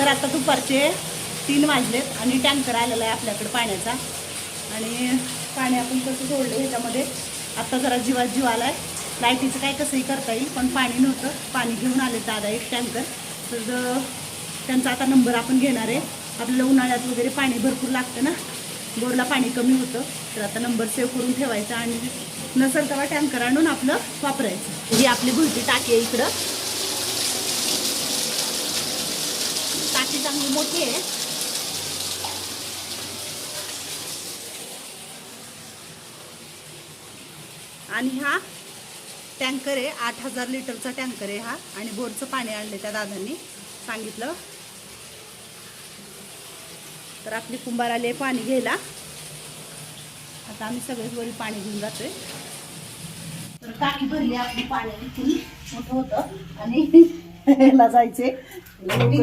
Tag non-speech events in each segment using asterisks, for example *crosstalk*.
तर आता दुपारचे तीन वाजलेत आणि टँकर आलेला आहे आपल्याकडे पाण्याचा. आणि पाणी आपण कसं सोडलं ह्याच्यामध्ये आत्ता जरा जीवात जीव आला आहे लाईटीचं काय कसंही करता येईल पण पाणी नव्हतं. पाणी घेऊन आले दादा एक टँकर. तर त्यांचा आता नंबर आपण घेणार आहे. आपल्याला उन्हाळ्यात वगैरे पाणी भरपूर लागतं ना. बोरला पाणी कमी होतं. तर आता नंबर सेव्ह करून ठेवायचा आणि नसेल तेव्हा टँकर आणून आपलं वापरायचं. ही आपली भुलटी टाकी आहे इकडं. टाकी चांगली मोठी आहे. आणि हा टँकर आहे आठ हजार लिटरचा टँकर आहे हा. आणि बोरचं पाणी आणले त्या दादांनी. सांगितलं. तर आपली कुंभार आले पाणी घ्यायला. आता आम्ही सगळेच वरी पाणी घेऊन जातोय. तर टाकी भरली आपली पाणी मोठं होतं. आणि *laughs* जायचे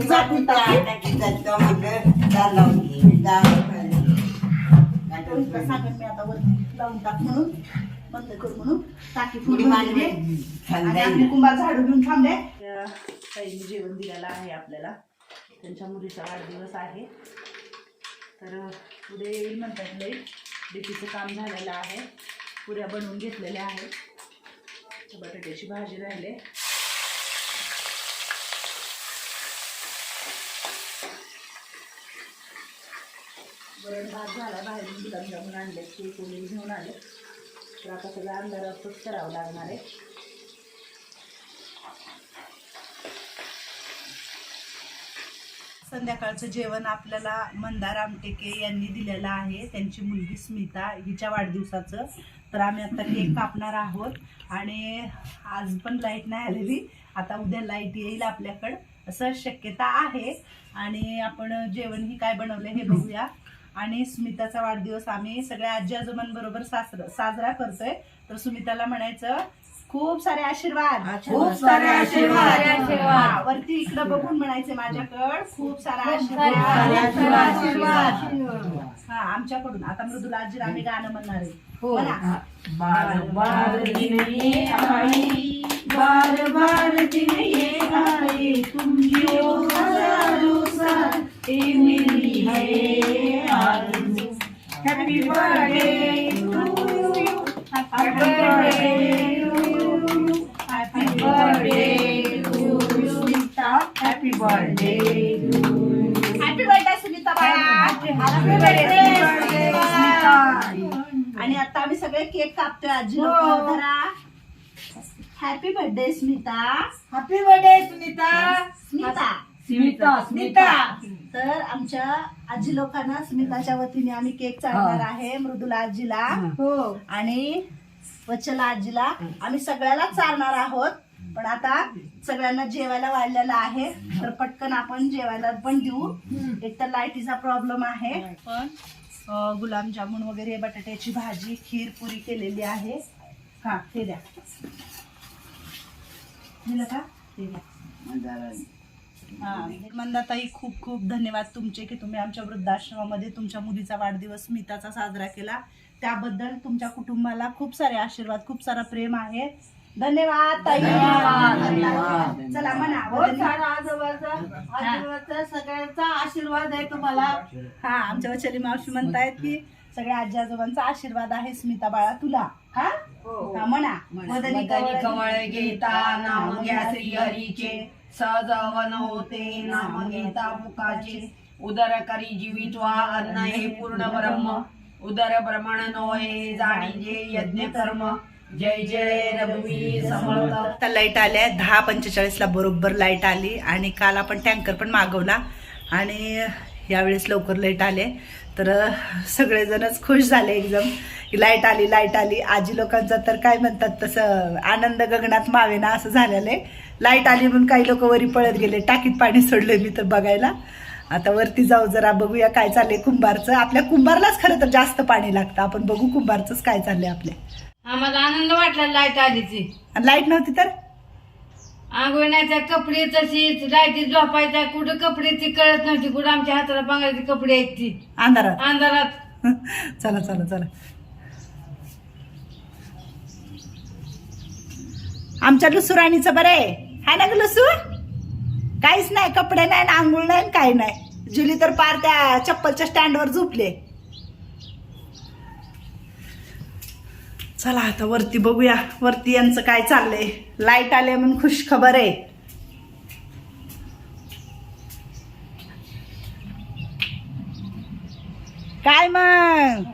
जाते टाकी. तर सांगत मी आता वरती लावून टाक म्हणून बंद करू म्हणून टाकी फुडी भरलेली आणि आपले कुंभार झाडू घेऊन थांबले ताईने जेवण दिलेलं आहे आपल्याला त्यांच्या मुलीचा वाढदिवस आहे तर पुढे येईल म्हणतात लई डीपीचं काम झालेलं आहे पुऱ्या बनवून घेतलेल्या आहेत बटाट्याची भाजी राहिले वरण भात झाला बाहेरून गुलाबजामुन आणले ते कोणी घेऊन आले. तर आता सगळं अंधारातच करावं लागणार आहे. संध्याकाळचं जेवण आपल्याला मंदार आमटेके यांनी दिलेलं आहे. त्यांची मुलगी स्मिता हिच्या वाढदिवसाचं. तर आम्ही आता केक कापणार आहोत. आणि आज पण लाइट नाही आलेली. आता उद्या लाइट येईल आपल्याकडं. असं शक्यता आहे. आणि आपण जेवण ही काय बनवलं हे बघूया. आणि स्मिताचा वाढदिवस आम्ही सगळ्या आजी आजोबांबरोबर सासर साजरा करतोय. तर सुमिताला म्हणायचं खूप सारे आशीर्वाद. खूप सारे आशीर्वाद. वरती इकडं बघून म्हणायचे माझ्याकडं खूप सारा सारे आशीर्वाद. आशीर्वाद. हा आमच्याकडून. आता मृदुला आजी आम्ही गाणं म्हणणार आहे. हो. बार बार दिन ये आई तुम जो हजारों साल ये मेरी है आरज़ू happy birthday to you happy birthday happy birthday Sunita happy birthday Smita आणि आता आम्ही सगळे केक कापतोय. आजी हो. Happy birthday Smita happy birthday Sunita Smita Smita Smita तर आमच्या आजी लोकांना स्मिताच्या वतीने आम्ही केक चालणार आहे मृदुला आजीला. हो. आणि वचला आजीला. आम्ही सगळ्याला चालणार आहोत पण आता सगळ्यांना जेवायला वाढलेलं आहे. तर पटकन आपण जेवायला पण देऊ. एक तर लाईटीचा प्रॉब्लेम आहे पण अं, गुलाबजामुन वगैरे बटाट्याची भाजी खीर पुरी केलेली आहे. हा ते द्या. का? ते हा मंदाताई खूप खूप धन्यवाद तुमचे की तुम्ही आमच्या वृद्धाश्रमामध्ये तुमच्या मुलीचा वाढदिवस स्मिताचा साजरा केला. त्याबद्दल तुमच्या कुटुंबाला खूप सारे आशीर्वाद खूप सारा प्रेम आहे. धन्यवाद ताई. धन्यवाद. चला म्हणा. हो वदनी. आजोबाचा सगळ्यांचा आशीर्वाद आहे तुम्हाला. हा आमच्या वचली मावशी म्हणतायत की सगळ्या आजी आजोबांचा आशीर्वाद आहे स्मिता बाळा तुला. हा? म्हणा? मदनी कवळ घेता नाम घ्या श्री हरीचे. सहजवन होते नाम घेता मुखाचे. उदर करी जीवित्वा अन्न हे पूर्ण ब्रह्म. उदर ब्रह्मण नोहे जाणीजे यज्ञ कर्म. जय जय रघुवीर समर्थ. आता लाइट आल्या दहा पंचेचाळीसला बरोबर लाइट आली आणि काल आपण टँकर पण मागवला. आणि यावेळेस लवकर लाइट आले. तर सगळेजणच खुश झाले एकदम. लाइट आली लाइट आली. आजी लोकांचा तर काय म्हणतात तसं आनंद गगनात मावेना असं झालेलं आहे. लाइट आली म्हणून काही लोक वरी पळत गेले. टाकीत पाणी सोडले मी तर बघायला. आता वरती जाऊ जरा बघूया काय चाललंय कुंभारचं. आपल्या कुंभारलाच खरं तर जास्त पाणी लागतं. आपण बघू कुंभारचंच काय चाललंय आपल्या. आम्हाला आनंद वाटला लाइट आलीची. आणि लाइट नव्हती तर? आंघोळण्याच्या कपडे तशीच लाईटी झोपायच्या कुठं कपड्याची कळत नव्हती कुठं आमच्या हाताला पांघरायची कपडे आहेत ती. अंधारात. अंधारात. *laughs* चला चला चला. आमच्या लुसू राणीचं बरं आहे. हाय ना ग लुसू काहीच नाही कपडे नाही ना आंघोळ नाही काही नाही. जुली तर पार त्या चप्पलच्या स्टँडवर झोपले चला आता वरती बघूया. वरती यांचं काय चाललंय? लाइट आले म्हणून खुश खबर आहे. काय मग?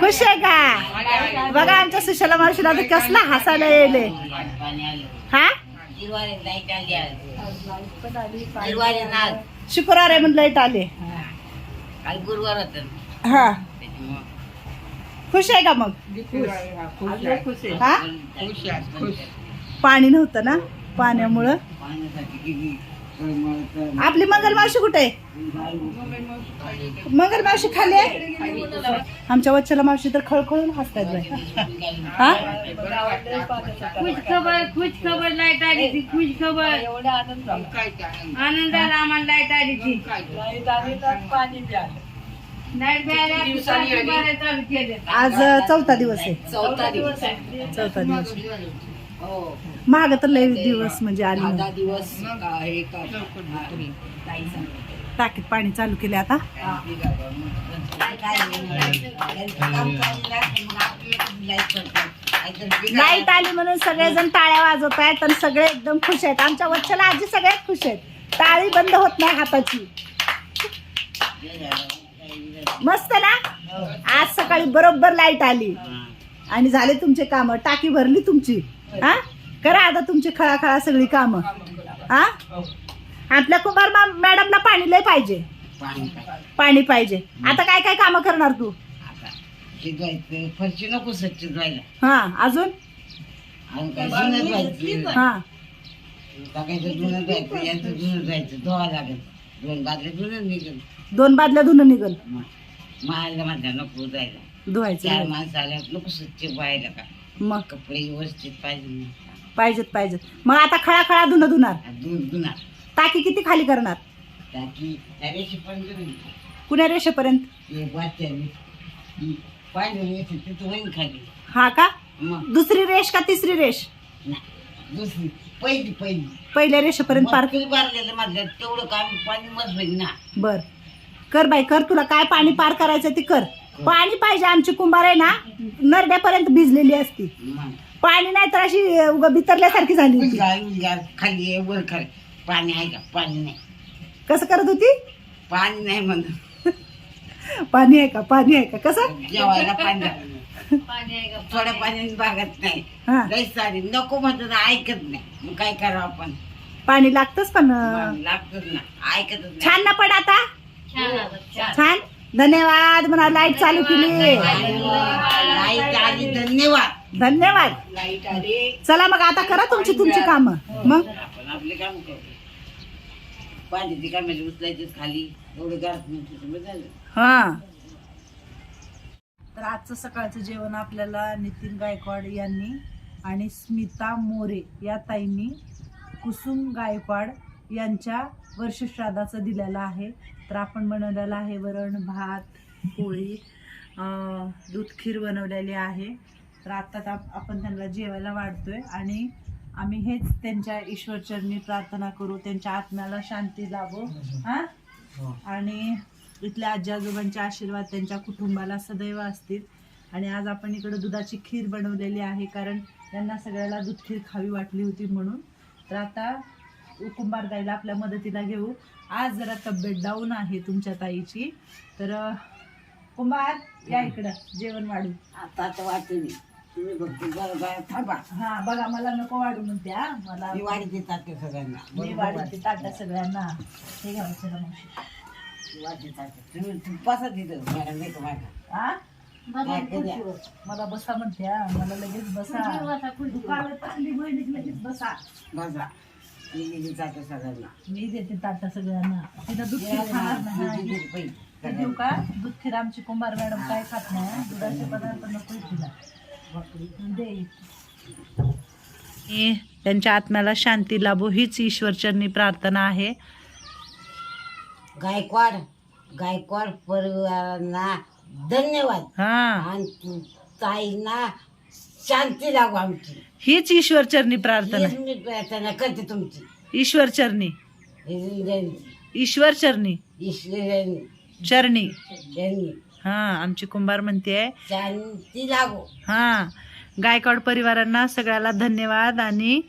खुश आहे का? बघा आमच्या सुशाला मावशीला तर कसला हसायला येले हा? शुक्रवार आहे म्हणून लाइट आले. काल गुरुवार होत. हा. खुश आहे का मग? हा पाणी नव्हतं ना? पाण्यामुळं? आपली मंगल मावशी कुठे? आहे मंगल मावशी खाली आहे? आमच्या वच्छला मावशी तर खळखळून हसतात हा? खुश खबर खुश खबर लाइट आली ती खुश खबर. आनंद आम्हाला लाइट आली ती. आज चौथा दिवस आहे. चौथा दिवस चौथा दिवस. हो. महाग तर लय दिवस म्हणजे आली. दिवस हे. टाकीत पाणी चालू केले आता. लाइट आली म्हणून सगळेजण टाळ्या वाजवत आहेत आणि सगळे एकदम खुश आहेत. आमच्या वच्छला आजी सगळ्यात खुश आहेत. टाळी बंद होत नाही हाताची. मस्त ना आज सकाळी बरोबर लाइट आली. आणि झाले तुमचे काम. टाकी भरली तुमची. हा? करा आता तुमची खळाखळा सगळी कामं. हा? आपल्या कुमार मॅडमला पाणी लय पाहिजे. पाणी पाहिजे. आता काय काय कामं करणार तू? फरशी नको स्वच्छ धुवायला. हा अजून? हा. धुवायचं यांचं धुवायचं धुवा लागेल. दोन बादल्या जुनं निघेल. दोन बादल्या धुणं निघल. मायला माझ्या नको जायला चार धुवायचं माणसं नको स्वच्छ व्हायला का? मग? कपडे व्यवस्थित पाहिजे पाहिजेत पाहिजेत. मग आता खळा खळा धुणं धुणार. दूध धुणार. टाकी किती खाली करणार? टाकी कुण्या रेषेपर्यंत? पाहिजे येते तिथं होईन खाली. हा का? मग? दुसरी रेष का तिसरी रेष? नाही. दुसरी पहिली पहिली. पहिल्या रेषेपर्यंत पार तेवढं काम पाणी होईल ना. बर. कर बाई कर तुला काय पाणी पार करायचं ते कर. पाणी पाहिजे आमची कुंभार आहे ना नरड्यापर्यंत भिजलेली असती. मग. पाणी नाही तर अशी उगा बितरल्यासारखी झाली होती. खाली आहे, वर खाली. पाणी आहे का? पाणी नाही. कसं करत होती? पाणी नाही म्हणून. *laughs* पाणी आहे का? पाणी आहे का? कसं? जेवायला पाणी. पाणी आहे का? थोड्या पाण्याने भागत नाही. हा. लई सारी. नको म्हणतो ना ऐकत नाही. मग काय करावं आपण? पाणी लागतच पण लागतच ना. ऐकतच नाही. छान ना पण आता. छान आता, छान. छान. धन्यवाद म्हणा लाइट चालू केली. लाइट आली धन्यवाद. धन्यवाद. लाइट आली. चला मग आता करा तुमची तुमची कामं. मग? आपण आपले काम करतो पाण्याची कामाला उचलायचे खाली. एवढं गारत नाही झालं हा. तर आजचं सकाळचं जेवण आपल्याला नितीन गायकवाड यांनी आणि स्मिता मोरे या ताईंनी कुसुम गायकवाड यांच्या वर्षश्राद्धाचं दिलेलं आहे. तर आपण बनवलेलं आहे वरण भात पोळी दूध खीर बनवलेली आहे. तर आत्ताच आप- आपण त्यांना जेवायला वाढतोय आणि आम्ही हेच त्यांच्या ईश्वरचरणी प्रार्थना करू त्यांच्या आत्म्याला शांती लाभो हा. आणि इथल्या आजी आजोबांचे आशीर्वाद त्यांच्या कुटुंबाला सदैव असतील. आणि आज आपण इकडे दुधाची खीर बनवलेली आहे कारण त्यांना सगळ्याला दूध खीर खावी वाटली होती म्हणून. तर आता कुंभार ताईला आपल्या मदतीला घेऊ. आज जरा तब्येत डाऊन आहे तुमच्या ताईची. तर कुंभार या इकडं जेवण वाढू आता आता वाटते मी. तुम्ही थांबा. हा बघा मला नको वाढू म्हणते हा. मला मी वाढी देतात ते सगळ्यांना. मी वाढते ताटा सगळ्यांना. हे घ्यायचं तुम्ही बसा तिथं मॅडम हा. मला बसा म्हणते हा. मला लगेच बसा. दुकानात चालली बहिणीक लगेच बसा. बसा. मी सगळ्यांना. देते ताटा सगळ्यांना. तिथं दूध खीर खाणार नाही. हा. पैसे ते देऊ का? दूध खीर आमची कुंभार मॅडम काय खात नाही. हा. दुधाचे पदार्थ नको तिला. दे. त्यांच्या आत्म्याला शांती लाभो. हीच ईश्वरचरणी प्रार्थना आहे. गायकवाड गायकवाड परिवारांना धन्यवाद. हा. आणि तू ताईंना शांती लागू आमची. हीच ईश्वरचरणी प्रार्थना. हीच मी प्रार्थना करते तुमची. ईश्वरचरणी जयंती ईश्वर चरणी. ईश्वर जयंती चरणी. जयंती हा आमची कुंभार म्हणते शांती लागो. हा. गायकवाड परिवारांना सगळ्याला धन्यवाद आणि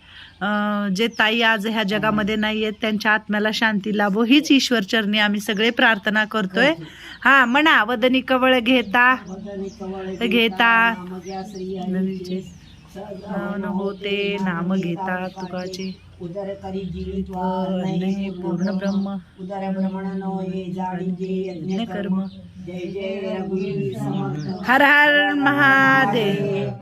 जे ताई आज ह्या जगामध्ये नाही आहेत त्यांच्या आत्म्याला शांती लाभो. हीच ईश्वर चरणी आम्ही सगळे प्रार्थना करतोय. हा म्हणा वदनी कवळ घेता. घेता. होते नाम घेता तुकाचे. उदर करी जीवित पूर्ण ब्रह्म. उदर हे जाडी यज्ञ कर्म जय जय रघुवीर समर्थ हर हर महादेव.